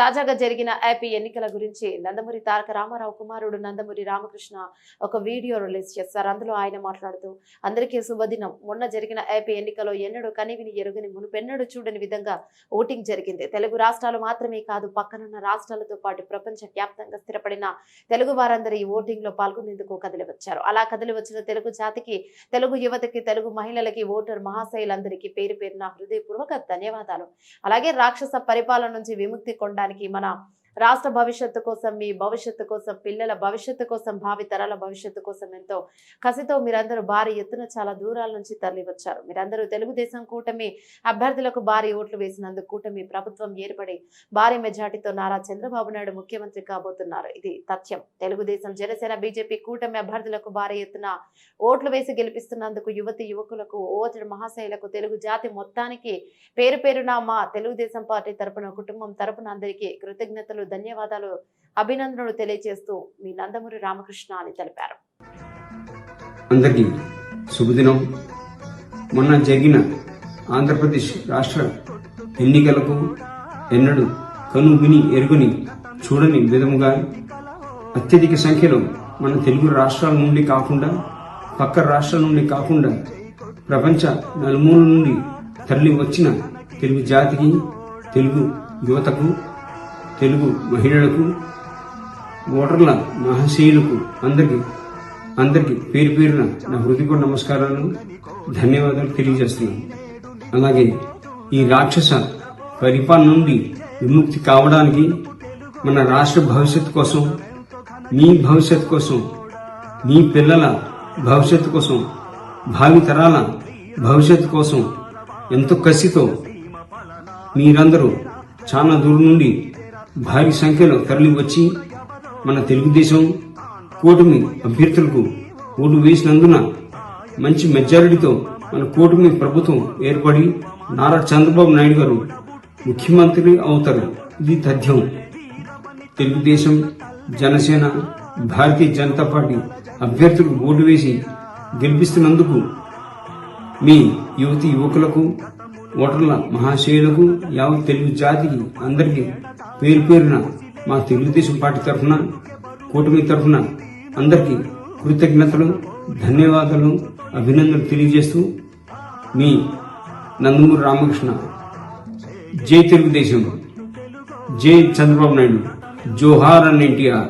తాజాగా జరిగిన ఏపీ ఎన్నికల గురించి నందమూరి తారక రామారావు కుమారుడు నందమూరి రామకృష్ణ ఒక వీడియో రిలీజ్ చేస్తారు అందులో ఆయన మాట్లాడుతూ అందరికీ శుభదినం. మొన్న జరిగిన ఏపీ ఎన్నికలో ఎన్నడూ కనివిని ఎరుగని మునుపెన్నడూ చూడని విధంగా ఓటింగ్ జరిగింది. తెలుగు రాష్ట్రాలు మాత్రమే కాదు పక్కనున్న రాష్ట్రాలతో పాటు ప్రపంచ వ్యాప్తంగా స్థిరపడిన తెలుగు వారందరూ ఈ ఓటింగ్లో పాల్గొనేందుకు కదిలి వచ్చారు అలా కదిలి వచ్చిన తెలుగు జాతికి తెలుగు యువతకి తెలుగు మహిళలకి ఓటర్ మహాశైలందరికీ పేరు పేరున హృదయపూర్వక ధన్యవాదాలు. అలాగే రాక్షస పరిపాలన నుంచి విముక్తి కొనడానికి మన రాష్ట్ర భవిష్యత్తు కోసం మీ భవిష్యత్తు కోసం పిల్లల భవిష్యత్తు కోసం భావి తరాల భవిష్యత్తు కోసం ఎంతో కసితో మీరందరూ భారీ ఎత్తున చాలా దూరాల నుంచి తరలి వచ్చారు మీరందరూ తెలుగుదేశం కూటమి అభ్యర్థులకు భారీ ఓట్లు వేసినందుకు కూటమి ప్రభుత్వం ఏర్పడి భారీ మెజార్టీతో నారా చంద్రబాబు నాయుడు ముఖ్యమంత్రి కాబోతున్నారు. ఇది తథ్యం. తెలుగుదేశం జనసేన బీజేపీ కూటమి అభ్యర్థులకు భారీ ఎత్తున ఓట్లు వేసి గెలిపిస్తున్నందుకు యువతి యువకులకు ఓటరు మహాశైలకు తెలుగు జాతి మొత్తానికి పేరు పేరున మా తెలుగుదేశం పార్టీ తరపున కుటుంబం తరపున అందరికీ కృతజ్ఞతలు ధన్యవాదాలు. అభినందనలు తెలియజేస్తూ మీ నందమూరి రామకృష్ణ అని తెలిపారు. అందరికీ శుభదినం. మొన్న జరిగిన ఆంధ్రప్రదేశ్ రాష్ట్ర ఎన్నికలకు ఎన్నడూ కను విని ఎరుగుని చూడని విధముగా అత్యధిక సంఖ్యలో మన తెలుగు రాష్ట్రాల నుండి కాకుండా పక్క రాష్ట్రాల నుండి కాకుండా ప్రపంచ నలుమూల నుండి తరలి వచ్చిన తెలుగు జాతికి తెలుగు యువతకు తెలుగు మహిళలకు ఓటర్ల మహాశయులకు అందరికీ అందరికీ పేరు పేరున నా హృదయపూర్వ నమస్కారాలు ధన్యవాదాలు తెలియజేస్తున్నాను. అలాగే ఈ రాక్షస పరిపాలన నుండి విముక్తి కావడానికి మన రాష్ట్ర భవిష్యత్తు కోసం మీ భవిష్యత్తు కోసం మీ పిల్లల భవిష్యత్తు కోసం భావితరాల భవిష్యత్తు కోసం ఎంతో కసితో మీరందరూ చాలా దూరం నుండి భారీ సంఖ్యలో తరలి వచ్చి మన తెలుగుదేశం కూటమి అభ్యర్థులకు ఓటు వేసినందున మంచి మెజారిటీతో మన కూటమి ప్రభుత్వం ఏర్పడి నారా చంద్రబాబు నాయుడు గారు ముఖ్యమంత్రి అవుతారు. ఇది తథ్యం. తెలుగుదేశం జనసేన భారతీయ జనతా పార్టీ అభ్యర్థులకు ఓటు వేసి గెలిపిస్తున్నందుకు మీ యువతి యువకులకు ఓటర్ల మహాశయులకు యావత్ తెలుగు జాతికి అందరికీ పేరు పేరున మా తెలుగుదేశం పార్టీ తరఫున కూటమి తరఫున అందరికీ కృతజ్ఞతలు ధన్యవాదాలు అభినందనలు తెలియజేస్తూ మీ నందమూరి రామకృష్ణ. జై తెలుగుదేశం. జై చంద్రబాబు నాయుడు. జోహార్ అన్ ఎన్టీఆర్.